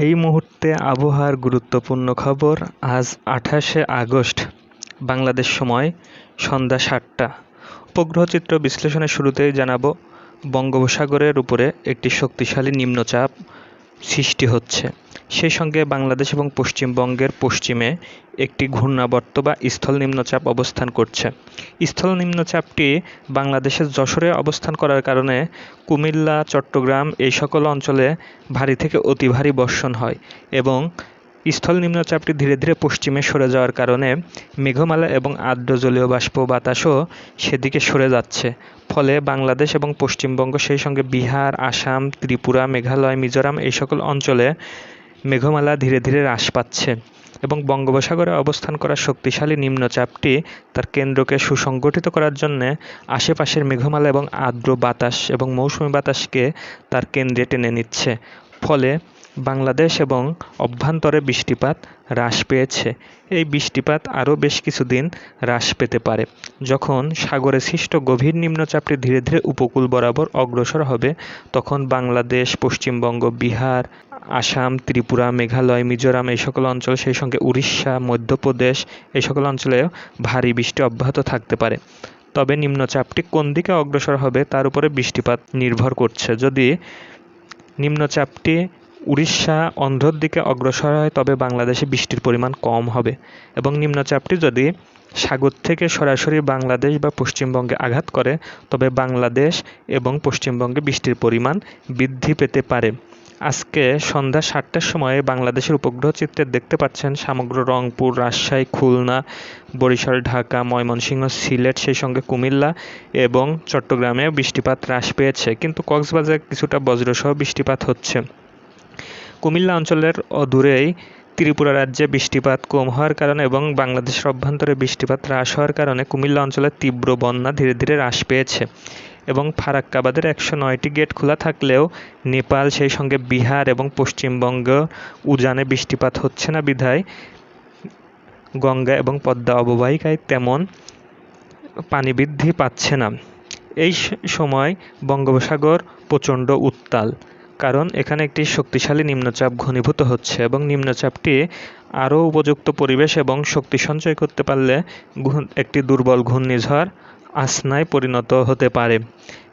এই মুহূর্তে আবহাওয়ার গুরুত্বপূর্ণ খবর আজ আঠাশে আগস্ট, বাংলাদেশ সময় সন্ধ্যা সাতটা। উপগ্রহ চিত্র বিশ্লেষণের শুরুতেই জানাব, বঙ্গোপসাগরের উপরে একটি শক্তিশালী নিম্নচাপ সৃষ্টি হচ্ছে। সেই সঙ্গে বাংলাদেশ এবং পশ্চিমবঙ্গের পশ্চিমে একটি ঘূর্ণাবর্ত বা স্থল নিম্নচাপ অবস্থান করছে। স্থল নিম্নচাপটি বাংলাদেশের যশোরে অবস্থান করার কারণে কুমিল্লা, চট্টগ্রাম এই সকল অঞ্চলে ভারী থেকে অতি ভারী বর্ষণ হয় এবং স্থল নিম্নচাপটি ধীরে ধীরে পশ্চিমে সরে যাওয়ার কারণে মেঘমালা এবং আর্দ্র জলীয় বাষ্প বাতাসও সেদিকে সরে যাচ্ছে। ফলে বাংলাদেশ এবং পশ্চিমবঙ্গ, সেই সঙ্গে বিহার, আসাম, ত্রিপুরা, মেঘালয়, মিজোরাম এই সকল অঞ্চলে মেঘমালা ধীরে ধীরে হ্রাস পাচ্ছে এবং বঙ্গোপসাগরে অবস্থান করা শক্তিশালী নিম্নচাপটি তার কেন্দ্রকে সুসংগঠিত করার জন্যে আশেপাশের মেঘমালা এবং আর্দ্র বাতাস এবং মৌসুমি বাতাসকে তার কেন্দ্রে টেনে নিচ্ছে। ফলে বাংলাদেশ এবং অভ্যন্তরে বৃষ্টিপাত হ্রাস পেয়েছে। এই বৃষ্টিপাত আরও বেশ কিছুদিন হ্রাস পেতে পারে, যখন সাগরে সৃষ্ট গভীর নিম্নচাপটি ধীরে ধীরে উপকূল বরাবর অগ্রসর হবে। তখন বাংলাদেশ, পশ্চিমবঙ্গ, বিহার, আসাম, ত্রিপুরা, মেঘালয়, মিজোরাম এই সকল অঞ্চল, সেই সঙ্গে উড়িষ্যা, মধ্যপ্রদেশ এই সকল অঞ্চলে ভারী বৃষ্টি অব্যাহত থাকতে পারে। তবে নিম্নচাপটি কোন দিকে অগ্রসর হবে তার উপরে বৃষ্টিপাত নির্ভর করছে। যদি নিম্নচাপটি উড়িষ্যা অন্ধ্রর দিকে অগ্রসর হয়, তবে বাংলাদেশে বৃষ্টির পরিমাণ কম হবে এবং নিম্নচাপটি যদি সাগর থেকে সরাসরি বাংলাদেশ বা পশ্চিমবঙ্গে আঘাত করে, তবে বাংলাদেশ এবং পশ্চিমবঙ্গে বৃষ্টির পরিমাণ বৃদ্ধি পেতে পারে। আজকে সন্ধ্যা সাতটার সময়ে বাংলাদেশের উপগ্রহ চিত্রে দেখতে পাচ্ছেন সমগ্র রংপুর, রাজশাহী, খুলনা, বরিশাল, ঢাকা, ময়মনসিংহ, সিলেট, সেই সঙ্গে কুমিল্লা এবং চট্টগ্রামে বৃষ্টিপাত হ্রাস পেয়েছে। কিন্তু কক্সবাজারে কিছুটা বজ্রসহ বৃষ্টিপাত হচ্ছে। কুমিল্লা অঞ্চলের অদূরেই ত্রিপুরা রাজ্যে বৃষ্টিপাত কম হওয়ার কারণে এবং বাংলাদেশের অভ্যন্তরে বৃষ্টিপাত হ্রাস হওয়ার কারণে কুমিল্লা অঞ্চলের তীব্র বন্যা ধীরে ধীরে হ্রাস পেয়েছে এবং ফারাক্কাবাদের একশো নয়টি গেট খোলা থাকলেও নেপাল, সেই সঙ্গে বিহার এবং পশ্চিমবঙ্গ উজানে বৃষ্টিপাত হচ্ছে না বিধায় গঙ্গা এবং পদ্মা অববাহিকায় তেমন পানি বৃদ্ধি পাচ্ছে না। এই সময় বঙ্গোপসাগর প্রচণ্ড উত্তাল। কারণ এখানে একটি শক্তিশালী নিম্নচাপ ঘনীভূত হচ্ছে এবং নিম্নচাপটি আরও উপযুক্ত পরিবেশ এবং শক্তি সঞ্চয় করতে পারলে একটি দুর্বল ঘূর্ণিঝড় আসনায় পরিণত হতে পারে।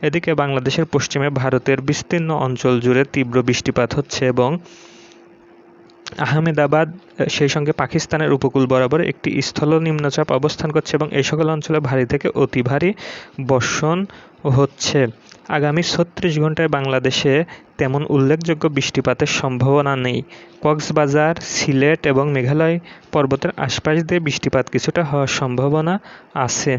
এদিকে বাংলাদেশের পশ্চিমে ভারতের বিস্তীর্ণ অঞ্চল জুড়ে তীব্র বৃষ্টিপাত হচ্ছে এবং আহমেদাবাদ সেই সঙ্গে পাকিস্তানের উপকূল বরাবর একটি স্থল নিম্নচাপ অবস্থান করছে এবং এই সকল অঞ্চলে ভারী থেকে অতি ভারী বর্ষণ হচ্ছে। আগামী ছত্রিশ ঘন্টায় বাংলাদেশে তেমন উল্লেখযোগ্য বৃষ্টিপাতের সম্ভাবনা নেই। কক্সবাজার, সিলেট এবং মেঘালয় পর্বতের আশপাশ দিয়ে বৃষ্টিপাত কিছুটা হওয়ার সম্ভাবনা আছে।